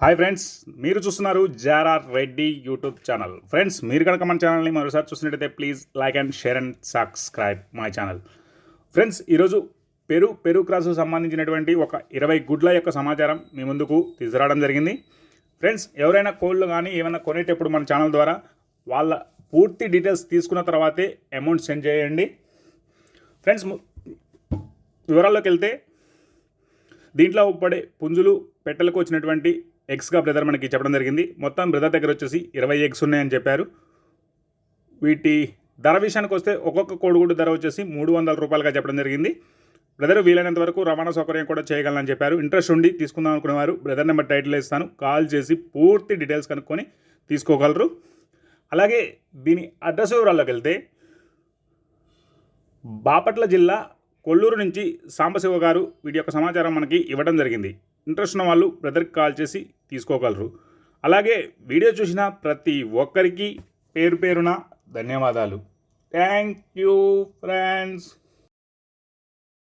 Hi friends మీరు చూస్తున్నారు Jarar Reddy YouTube channel. Friends మీరు కనుక మన ఛానల్ని మరోసారి చూసినట్టయితే please like and share and subscribe my channel. Friends ఈరోజు పెరు పెరు క్రాస్కు సంబంధించినటువంటి ఒక ఇరవై గుడ్ల యొక్క సమాచారం మీ ముందుకు తీసుకురావడం జరిగింది. ఫ్రెండ్స్ ఎవరైనా కోళ్ళు కానీ ఏమైనా కొనేటప్పుడు మన ఛానల్ ద్వారా వాళ్ళ పూర్తి డీటెయిల్స్ తీసుకున్న తర్వాతే అమౌంట్ సెండ్ చేయండి. ఫ్రెండ్స్ వివరాల్లోకి వెళ్తే దీంట్లో పడే పుంజులు పెట్టెలకు వచ్చినటువంటి ఎగ్స్గా బ్రదర్ మనకి చెప్పడం జరిగింది. మొత్తం బ్రదర్ దగ్గర వచ్చేసి ఇరవై ఎగ్స్ ఉన్నాయని చెప్పారు. వీటి ధర విషయానికి వస్తే ఒక్కొక్క కోడిగుడ్డు ధర వచ్చేసి మూడు వందల రూపాయలుగా చెప్పడం జరిగింది. బ్రదర్ వీలైనంత వరకు రవాణా సౌకర్యం కూడా చేయగలనని చెప్పారు. ఇంట్రెస్ట్ ఉండి తీసుకుందాం అనుకునేవారు. బ్రదర్ నెంబర్ టైటిల్ ఇస్తాను కాల్ చేసి పూర్తి డీటెయిల్స్ కనుక్కొని తీసుకోగలరు. అలాగే దీని అడ్రస్ వివరాల్లోకి వెళ్తే బాపట్ల జిల్లా కొల్లూరు నుంచి సాంబశివ గారు వీటి యొక్క సమాచారం మనకి ఇవ్వడం జరిగింది. ఇంట్రెస్ట్ ఉన్న వాళ్ళు బ్రదర్కి కాల్ చేసి తీసుకోగలరు. అలాగే వీడియో చూసిన ప్రతి ఒక్కరికి పేరు పేరున ధన్యవాదాలు. Thank you friends